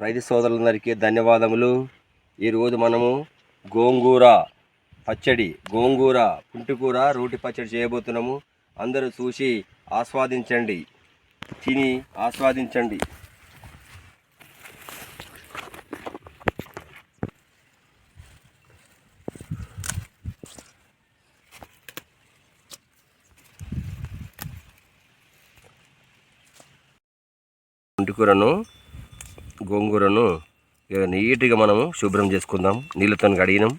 రైతు సోదరులందరికీ ధన్యవాదములు. ఈరోజు మనము గోంగూర పచ్చడి గోంగూర పుంటికూర రోటి పచ్చడి చేయబోతున్నాము. అందరూ చూసి ఆస్వాదించండి. తిని ఆస్వాదించండి. పుంటికూరను గోంగూరను నీట్గా మనము శుభ్రం చేసుకుందాం. నీళ్ళతో కడిగినాం.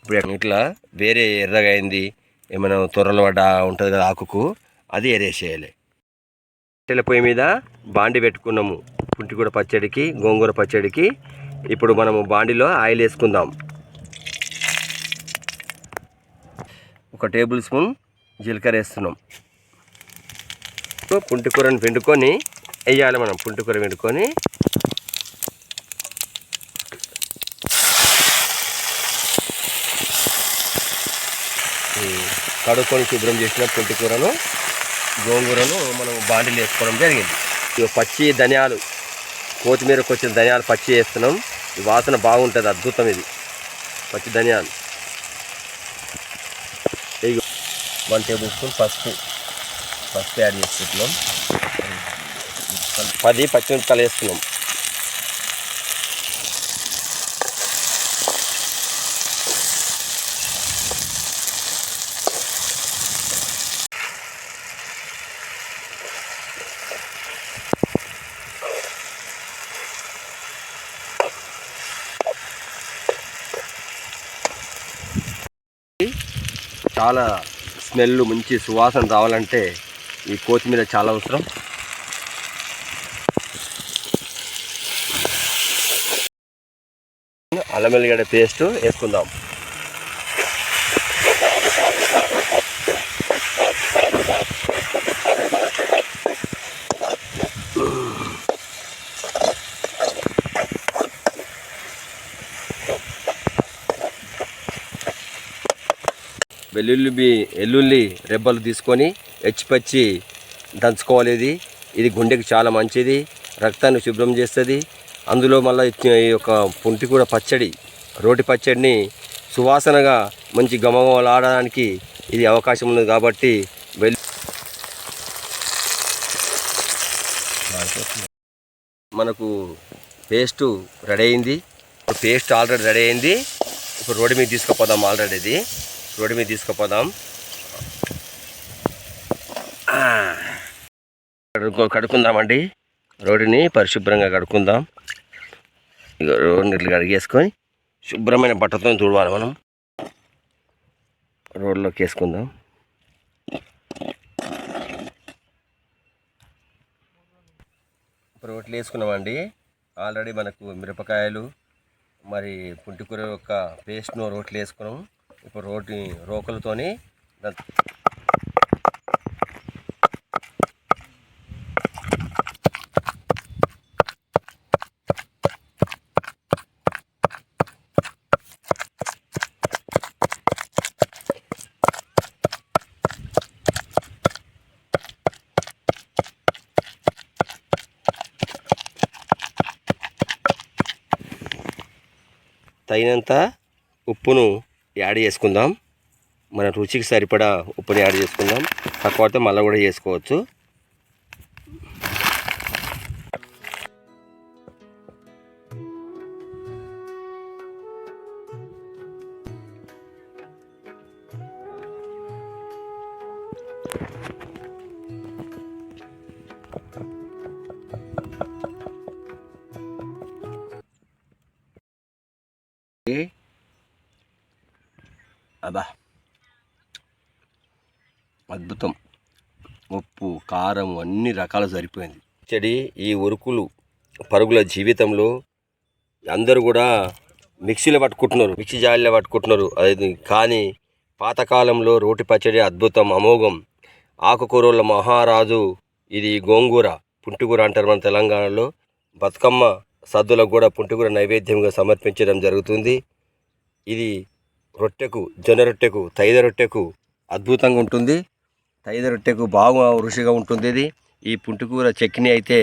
ఇప్పుడు ఇట్లా వేరే ఎర్రగా అయింది. ఏమైనా త్వరలు పడ్డ ఉంటుంది కదా ఆకుకు అది ఎరేసేయాలి పట్టెల పొయ్యి మీద బాండి పెట్టుకున్నాము. పుంటికూర పచ్చడికి గోంగూర పచ్చడికి. ఇప్పుడు మనము బాండిలో ఆయిల్ వేసుకుందాం. ఒక టేబుల్ స్పూన్ జీలకర్ర వేస్తున్నాం. పుంటికూరని పిండుకొని వేయాలి మనం పుంటికూర పిండుకొని. కడుక్కొని శుభ్రం చేసిన పుంటి కూరను గోంగూరను మనం బాండీలు వేసుకోవడం జరిగింది. పచ్చి ధనియాలు కొత్తిమీరకు వచ్చిన ధనియాలు పచ్చి వేస్తున్నాం. ఈ వాసన బాగుంటుంది అద్భుతం ఇది. పచ్చి ధనియాలు. వన్ టేబుల్ స్పూన్ పసుపు. పసుపు యాడ్ చేసుకుంటున్నాం. పది పచ్చిమిరపకాయలు వేస్తున్నాం చాలా స్మెల్ మంచి సువాసన రావాలంటే ఈ కొత్తిమీర చాలా అవసరం. అల్లం వెల్లిగడ్డ పేస్ట్ వేసుకుందాం. వెల్లుల్లి వెల్లుల్లి రెబ్బలు తీసుకొని హెచ్చిపచ్చి దంచుకోవాలి ఇది. ఇది గుండెకి చాలా మంచిది. రక్తాన్ని శుభ్రం చేస్తుంది. అందులో మళ్ళీ ఈ యొక్క పుంటి కూడా పచ్చడి రోటి పచ్చడిని సువాసనగా మంచి గమగమలాడడానికి ఇది అవకాశం ఉంది కాబట్టి వెల్ మనకు పేస్ట్ రెడీ అయింది. పేస్ట్ ఆల్రెడీ రెడీ అయింది. ఇప్పుడు రోడ్డు మీద తీసుకుపోదాం ఆల్రెడీ ఇది. రోడ్డు మీద తీసుకుపోదాం. ఆ. కడుక్కుందామండి. రోడ్డుని పరిశుభ్రంగా కడుక్కుందాం. ఇక రోడ్డు నీళ్ళు కడిగేసుకొని శుభ్రమైన బట్టతో చూడవాలి మనం. రోడ్లోకి వేసుకుందాం. ఇప్పుడు రోట్లు వేసుకున్నామండి. ఆల్రెడీ మనకు మిరపకాయలు మరి పుంటికూర యొక్క పేస్ట్ను రోట్లు వేసుకున్నాం. ఇప్పుడు రోటి రోకలతోని తగినంత ఉప్పును యాడ్ చేసుకుందాం. మన రుచికి సరిపడా ఉప్పుని యాడ్ చేసుకుందాం. తక్కువ అయితే మళ్ళీ కూడా చేసుకోవచ్చు. అదా అద్భుతం ఉప్పు కారం అన్ని రకాలు సరిపోయింది చెడి ఈ ఉరుకులు పరుగుల జీవితంలో అందరూ కూడా మిక్సీలో పట్టుకుంటున్నారు మిక్సీ జాలీలో పట్టుకుంటున్నారు అది కానీ పాతకాలంలో రోటి పచ్చడి అద్భుతం అమోఘం ఆకుకూరల మహారాజు ఇది గోంగూర పుంటికూర అంటారు మన తెలంగాణలో బతుకమ్మ సద్దులకు కూడా పుంటికూర నైవేద్యంగా సమర్పించడం జరుగుతుంది ఇది రొట్టెకు జొన్న రొట్టెకు తైద రొట్టెకు అద్భుతంగా ఉంటుంది. తైద రొట్టెకు బాగా రుచిగా ఉంటుంది ఇది. ఈ పుంటికూర చట్నీ అయితే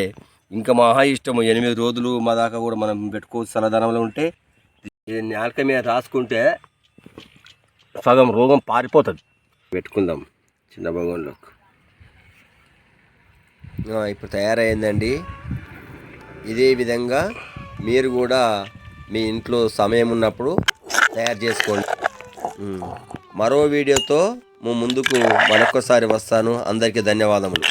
ఇంకా మహా ఇష్టం. ఎనిమిది రోజులు మా దాకా కూడా మనం పెట్టుకోవచ్చు చల్లదనంలో ఉంటే. నాలుక మీద రాసుకుంటే సగం రోగం పారిపోతుంది. పెట్టుకుందాం చిన్న భగవంలోకి ఇప్పుడు తయారైందండి. ఇదే విధంగా మీరు కూడా మీ ఇంట్లో సమయం ఉన్నప్పుడు తయారు చేసుకోండి. మరో వీడియోతో ముందుకు మరొకసారి వస్తాను. అందరికీ ధన్యవాదములు.